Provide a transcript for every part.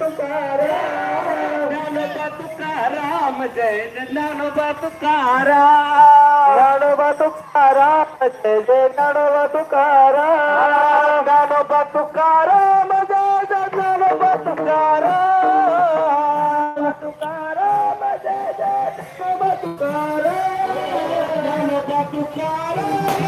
तुकाराम जय नानोबा तुकाराम नानोबा तुकाराम जय जय नानोबा तुकाराम नानोबा तुकाराम जय जय नानोबा तुकाराम तुकाराम जय जय नानोबा तुकाराम नानोबा तुकाराम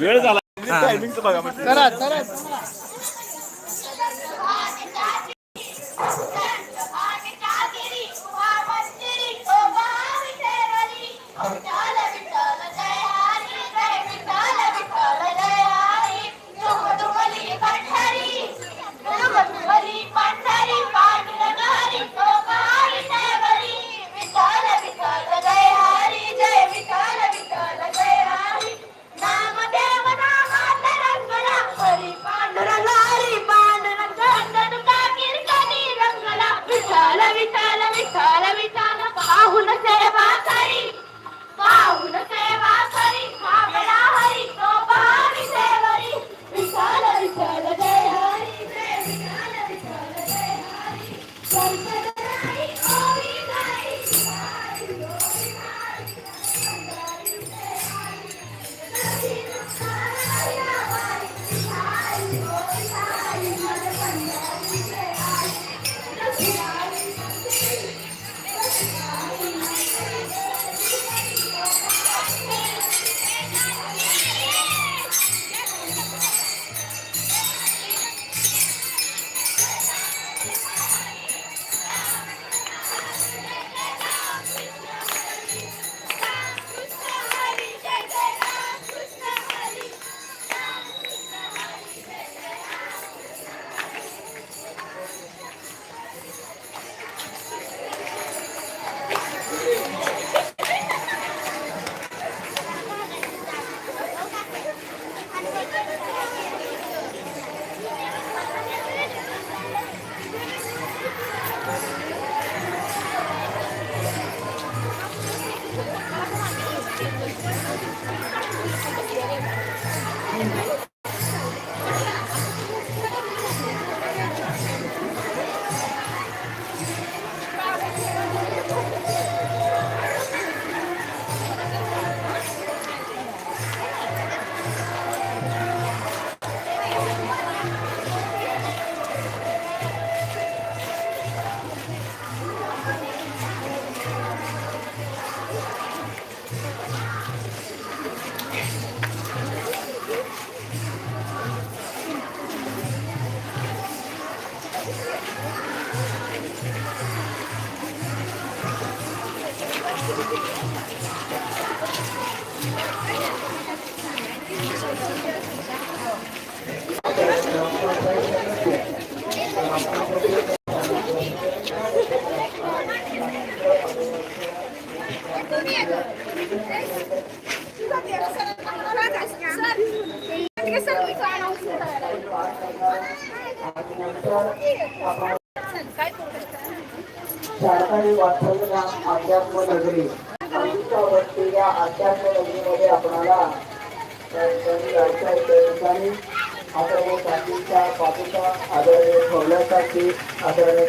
वेळ झाला. say about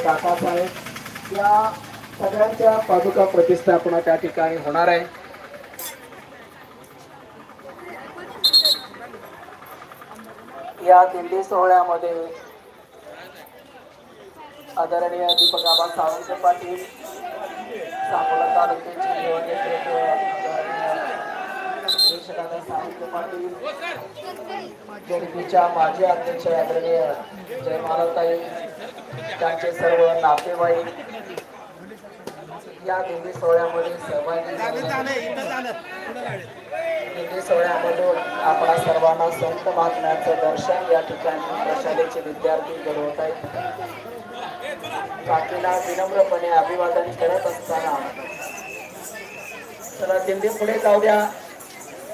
Kakasaheb या सगळ्यांच्या पादुका प्रतिष्ठापना त्या ठिकाणी होणार आहे. या दिंडी सोहळ्यामध्ये आदरणीय दीपक आबा सावंत पाटील सांगोला तालुक्याचे सावंत पाटील जनतेच्या माजी अध्यक्ष आदरणीय जय महाराज त्यांचे सर्व नातेवाईक या दिंडी सोहळ्यामध्ये सहभागी दिंडी सोहळ्यामधून आपणा सर्वांना संत महात्म्याचं दर्शन या ठिकाणी प्रशालेचे विद्यार्थी घडवत आहेत. काकीला विनम्रपणे अभिवादन करत असताना चला दिंडी पुढे जाऊ द्या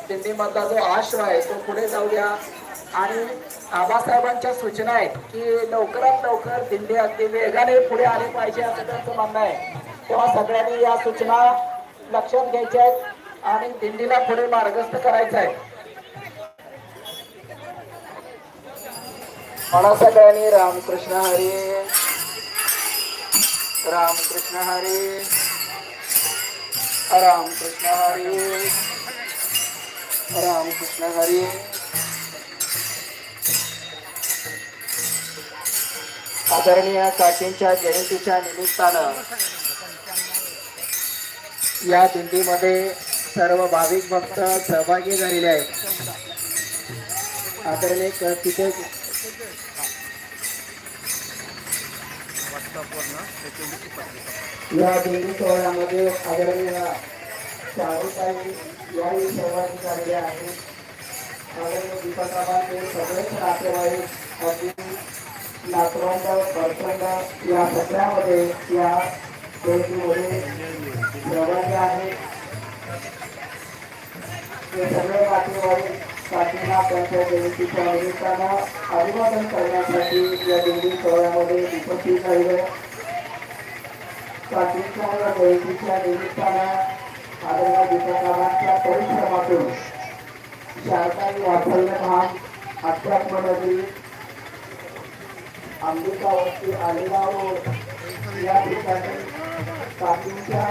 दिंडी मधला जो आश्रय आहे तो पुढे जाऊ द्या आणि आबासाहेबांच्या सूचना आहेत की लवकरात लवकर दिंडी अगदी वेगाने पुढे आले पाहिजे असं त्यांचं म्हणणं आहे. तेव्हा सगळ्यांनी या सूचना लक्षात घ्यायच्या आहेत आणि दिंडीला पुढे मार्गस्थ करायचं आहे. म्हणा सगळ्यांनी रामकृष्ण हरी. रामकृष्ण हरी. रामकृष्ण हरी. रामकृष्ण हरी. आदरणीय काशींच्या जयंतीच्या निमित्तानं या दिंडीमध्ये सर्व भाविक भक्त सहभागी झालेले आहेत. आदरणीय तिथे या दिंडी सोहळ्यामध्ये आदरणीय शाहरुखाई याही सहभागी झालेले आहेत. आदरणीय दीपकाबांचे सगळेच नातेवाईक अगदी नातवंड बरतंड या सगळ्यामध्ये या पेटीमध्ये प्रबंध आहे. हे सगळे नातेवाईक काकींना त्यांच्या जयंतीच्या निमित्तानं अभिवादन करण्यासाठी या दिंडी सोहळ्यामध्ये उपस्थित राहिले. काकींच्या या जयंतीच्या निमित्तानं आदरणीय दीपकाबांच्या परिश्रमातून शारदाई वात्सल्य महान अध्यात्मनगरी अंबिकावरती आलेगाव या ठिकाणी काकींच्या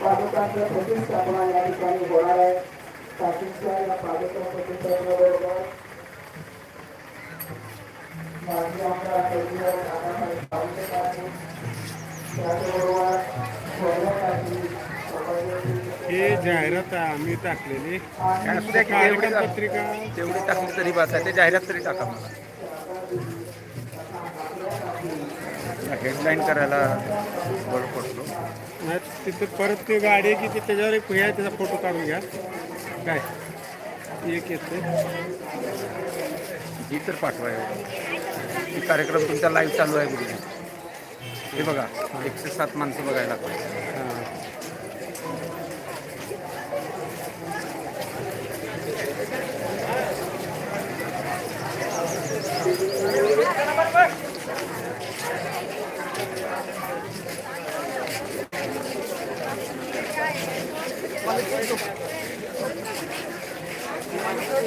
पादुकांच्या प्रतिष्ठापना या ठिकाणी होणार आहे. काकींच्या या पादुका प्रतिष्ठापनेबरोबर माजी आमदार त्याचबरोबर हे जाहिरात आम्ही टाकलेली. कार्यक्रम पत्रिका. तेवढी टाकली तरी बस आहे. ते जाहिरात तरी टाका मला. हेडलाईन करायला बरं पडतो नाही तिथे परत ती गाडी आहे की ती त्याच्यावर एक हे आहे त्याचा फोटो काढून घ्या. काय? एक येते ही तर पाठवा एवढं ही कार्यक्रम तुमचा लाईव्ह चालू आहे गुरुजी. हे बघा एकशे सात माणसं बघायला लागतात हां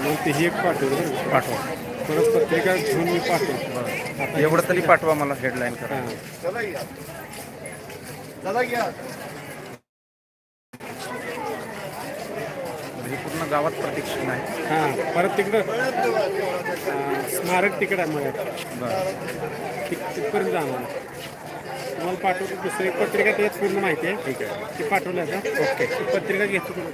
मग ते एक? पाठवा परत पत्रिका घेऊन मी पाठवतो. एवढं तरी पाठवा मला हेडलाईन करा. म्हणजे माझ्या गावात प्रदक्षिणा आहे. हां परत तिकडं स्मारक तिकडं आहे मला. तिथपर्यंत जा तुम्हाला पाठवतो दुसरी पत्रिका त्याच्यात पूर्ण माहिती आहे. ठीक आहे. ती पाठवल्या का ओके. पत्रिका घेतो तुला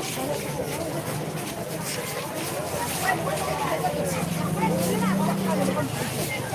Thank you.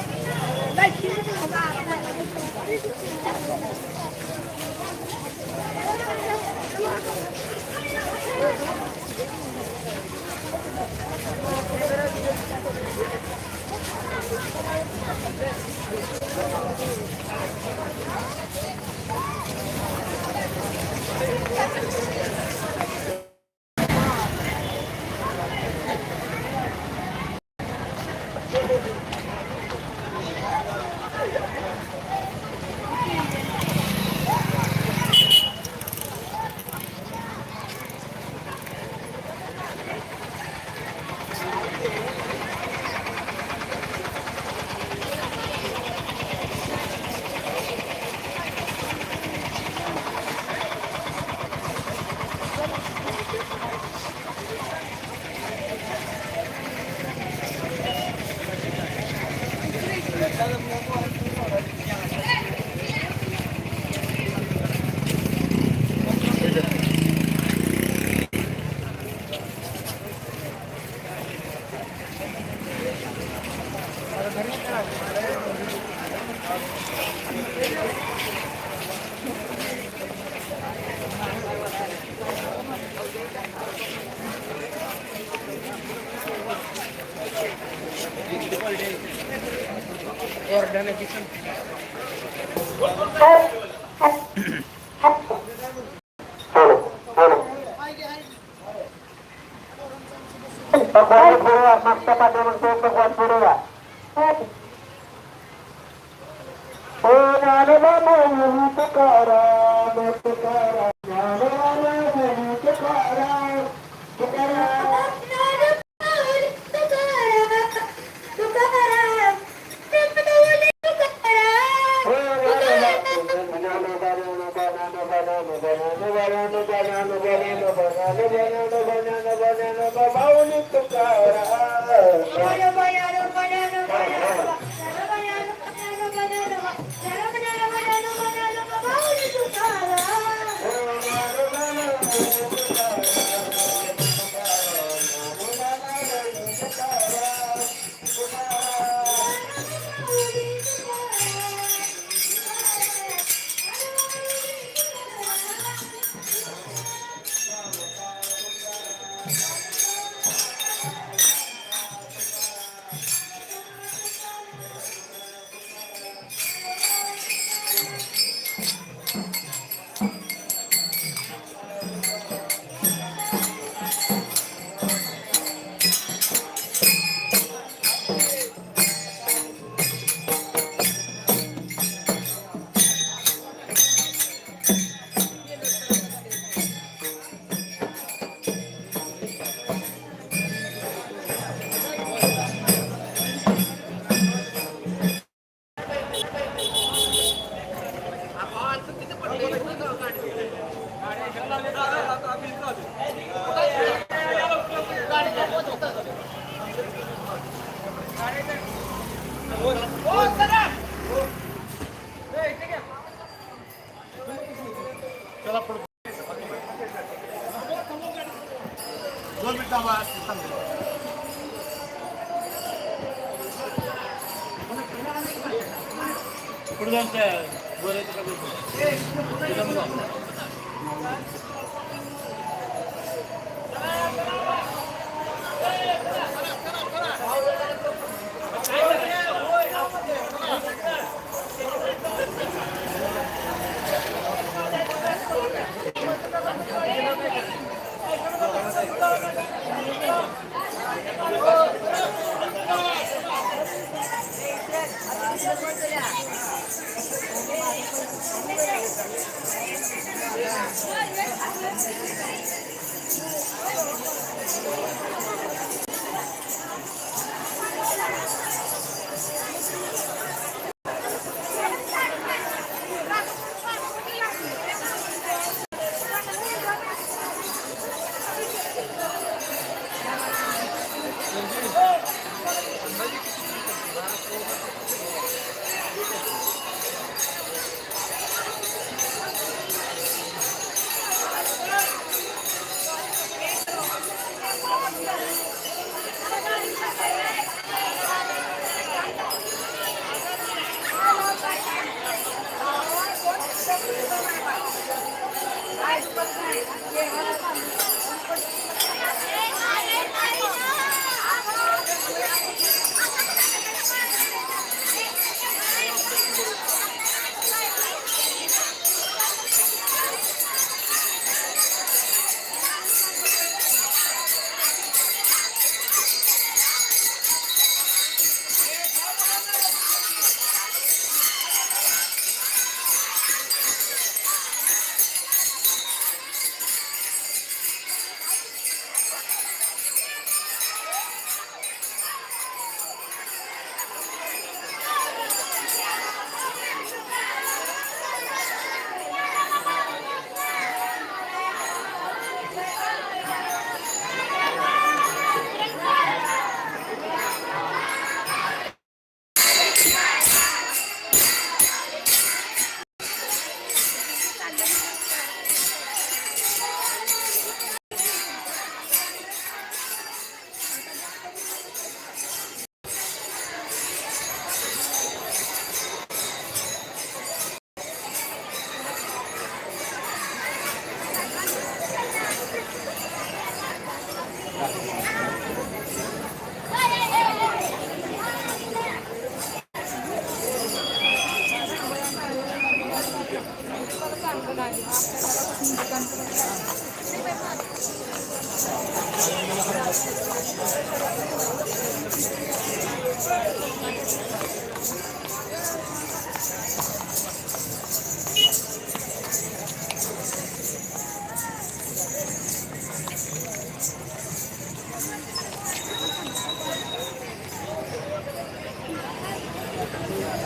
ਕਰਦੇ ਹਾਂ ਆਹ ਇਹ ਗੱਲਾਂ ਦੇ ਦਾ ਆਪੀ ਦਾ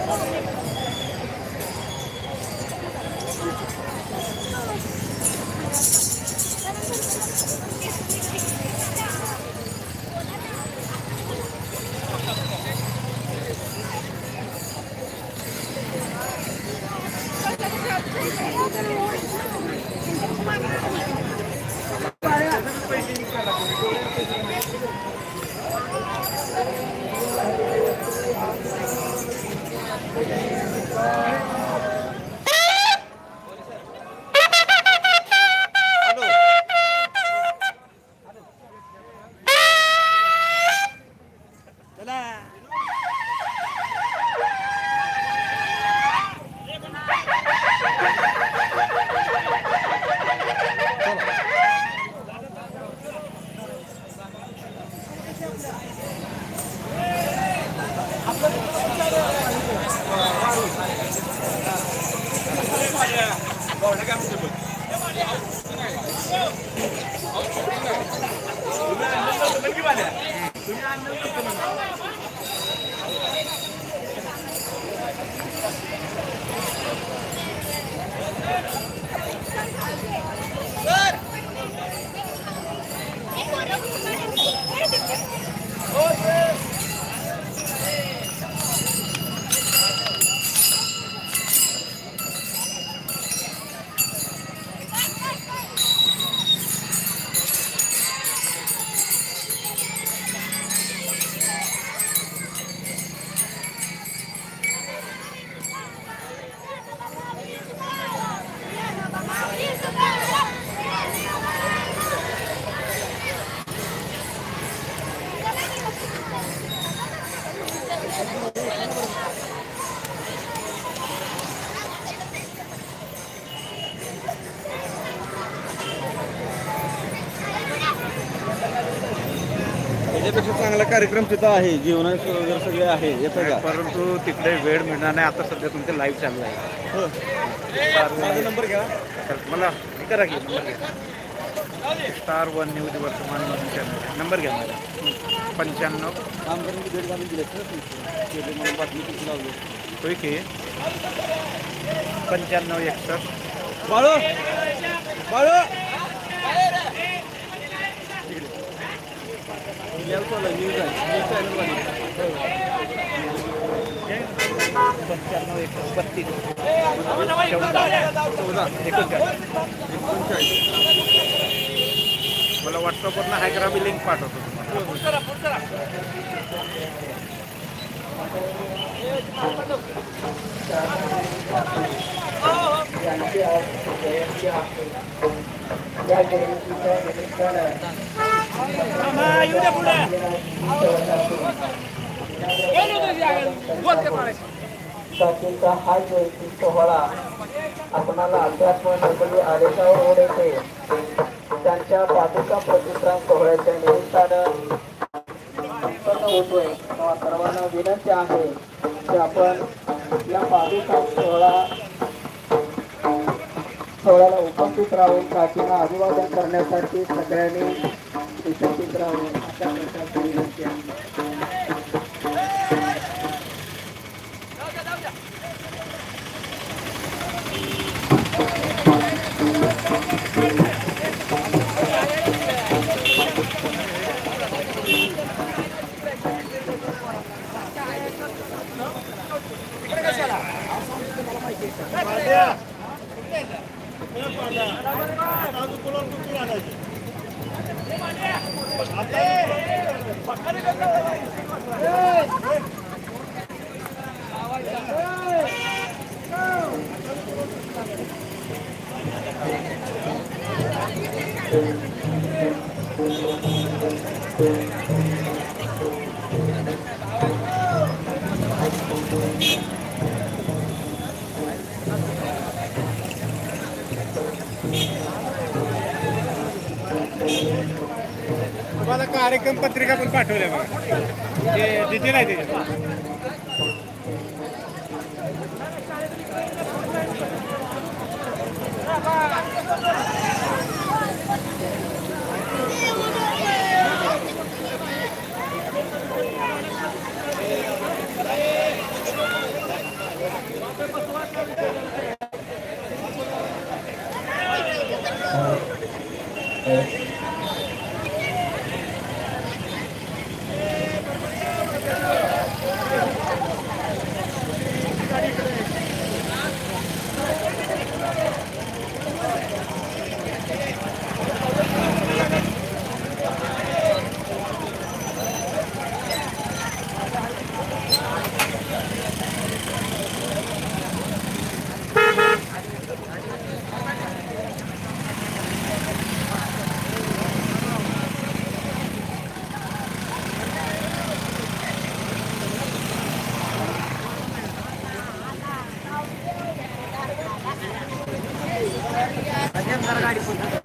Oh, त्याच्यापेक्षा चांगला कार्यक्रम तिथं आहे जेवणाचे वगैरे सगळे आहे येतं का परंतु तिकडे वेळ मिळणार नाही. आता सध्या तुमचं लाईव्ह चालू आहे. हो. माझा नंबर घ्या. तर मला हे करा की नंबर घ्या. स्टार वन न्यूज वर्तमान म्हणून नंबर घ्या माझा पंच्याण्णव. आमदारांची भेट घालून दिली मला बातमी लावली. होय की? पंच्याण्णव एकसष्ट. बाळू! बाळू न्यूज आहे न्यूज चॅनलवाली पंच्याण्णव एकसष्ट बत्तीस चौदा एकोणचाळीस मला व्हॉट्सअपवरनं हाय मी लिंक पाठवतो तुम्हाला. हो, हो. यांची हा जयंती सोहळा आपणाला अध्यात्म डोंबली आलेशावर ओढ येते त्यांच्या पादुका प्रतिष्ठान सोहळ्याच्या निमित्तानं संपन्न होतोय. तेव्हा सर्वांना विनंती आहे की आपण या पादुका सोहळा सोहळ्याला उपस्थित राहून काकींना अभिवादन करण्यासाठी सगळ्यांनी उपस्थित राहून अशा प्रकारची विनंती आहे तुम्हाला कार्यक्रम पत्रिका पण पाठवल्या बघा. ते डिटेल आहे त्याच्यात नाही, नाही, तिला